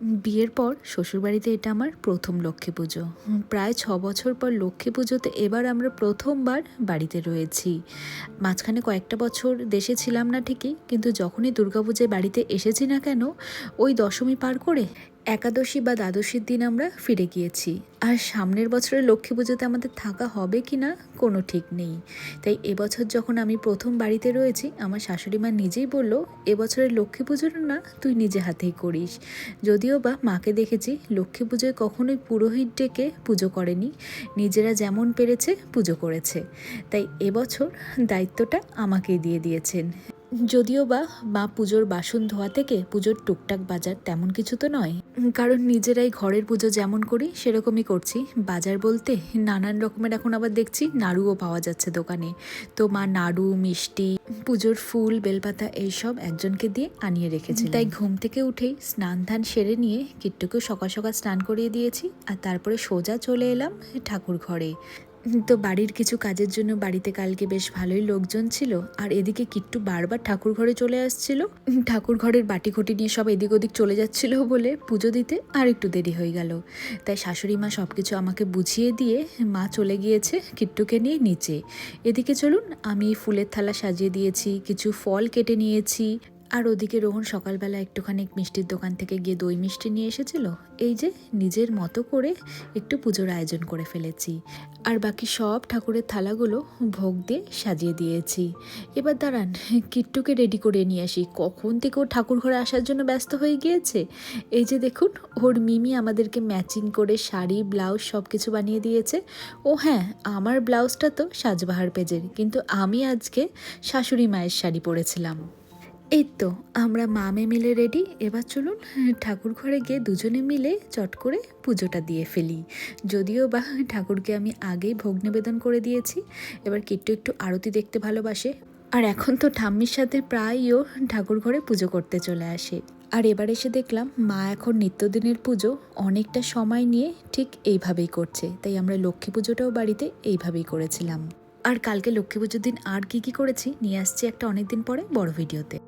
বিয়ের পর শ্বশুরবাড়িতে এটা আমার প্রথম লক্ষ্মী পুজো। প্রায় ছ বছর পর লক্ষ্মী পুজোতে এবার আমরা প্রথমবার বাড়িতে রয়েছি। মাঝখানে কয়েকটা বছর দেশে ছিলাম না ঠিকই, কিন্তু যখনই দুর্গাপুজোয় বাড়িতে এসেছি না কেন, ওই দশমী পার করে একাদশী বা দ্বাদশীর দিন আমরা ফিরে গিয়েছি। আর সামনের বছরের লক্ষ্মী পুজোতে আমাদের থাকা হবে কি না, কোনো ঠিক নেই। তাই এবছর যখন আমি প্রথম বাড়িতে রয়েছি, আমার শাশুড়ি মা নিজেই বলল এবছরের লক্ষ্মী পুজোটা না, তুই নিজে হাতেই করিস। যদিও বা মাকে দেখেছি, লক্ষ্মী পুজোয় কখনোই পুরোহিত ডেকে পুজো করেনি, নিজেরা যেমন পেরেছে পুজো করেছে। তাই এবছর দায়িত্বটা আমাকেই দিয়ে দিয়েছেন। যদিও বা মা পুজোর বাসন ধোয়া থেকে পুজোর টুকটাক বাজার তেমন কিছু তো নয়। কারণ নিজেরাই ঘরের পুজো যেমন করি, সেরকমই করছি। বাজার বলতে নানান রকমের এখন আবার দেখছি, নাড়ুও পাওয়া যাচ্ছে দোকানে। তো মা নাড়ু, মিষ্টি, পুজোর ফুল, বেলপাতা এইসব একজনকে দিয়ে আনিয়ে রেখেছি তাই ঘুম থেকে উঠেই স্নান ধান সেরে নিয়ে কিট্টুকেও সকাল সকাল স্নান করিয়ে দিয়েছি। আর তারপরে সোজা চলে এলাম ঠাকুর ঘরে। তো বাড়ির কিছু কাজের জন্য বাড়িতে কালকে বেশ ভালোই লোকজন ছিল, আর এদিকে কিট্টু বারবার ঠাকুর ঘরে চলে আসছিল। ঠাকুর ঘরের বাটি ঘটি নিয়ে সব এদিক ওদিক চলে যাচ্ছিল বলে পুজো দিতে, আর একটু দেরি হয়ে গেল। তাই শাশুড়ি মা সব কিছু আমাকে বুঝিয়ে দিয়ে মা চলে গিয়েছে কিট্টুকে নিয়ে নিচে। এদিকে চলুন, আমি ফুলের থালা সাজিয়ে দিয়েছি, কিছু ফল কেটে নিয়েছি আর ওদিকে রোহন সকালবেলা একটুখানি মিষ্টির দোকান থেকে গিয়ে দই মিষ্টি নিয়ে এসেছিল। এই যে নিজের মতো করে একটু পুজোর আয়োজন করে ফেলেছি। আর বাকি সব ঠাকুরের থালাগুলো ভোগ দিয়ে সাজিয়ে দিয়েছি। এবার দাঁড়ান, কিট্টুকে রেডি করে নিয়ে আসি। কখন থেকে ও ঠাকুর ঘরে আসার জন্য ব্যস্ত হয়ে গিয়েছে? এই যে দেখুন, ওর মিমি আমাদেরকে ম্যাচিং করে শাড়ি ব্লাউজ সব কিছু বানিয়ে দিয়েছে। ও হ্যাঁ আমার ব্লাউজটা তো সাজবাহার পেজের, কিন্তু আমি আজকে শাশুড়ি মায়ের শাড়ি পরেছিলাম। এই তো আমরা মামে মিলে রেডি এবার চলুন ঠাকুর ঘরে গিয়ে দুজনে মিলে চট করে পুজোটা দিয়ে ফেলি। যদিও বা ঠাকুরকে আমি আগেই ভোগ নিবেদন করে দিয়েছি, এবার কিট্টু একটু আরতি দেখতে ভালোবাসে। আর এখন তো ঠাম্মির সাথে প্রায়ই ও ঠাকুর ঘরে পুজো করতে চলে আসে। আর এবার এসে দেখলাম, মা এখন নিত্যদিনের পুজো অনেকটা সময় নিয়ে ঠিক এইভাবেই করছে। তাই আমরা লক্ষ্মী পুজোটাও বাড়িতে এইভাবেই করেছিলাম। আর কালকে লক্ষ্মী পুজোর দিন আর কি কি করেছি, নিয়ে আসছি একটা অনেক দিন পরে বড় ভিডিওতে।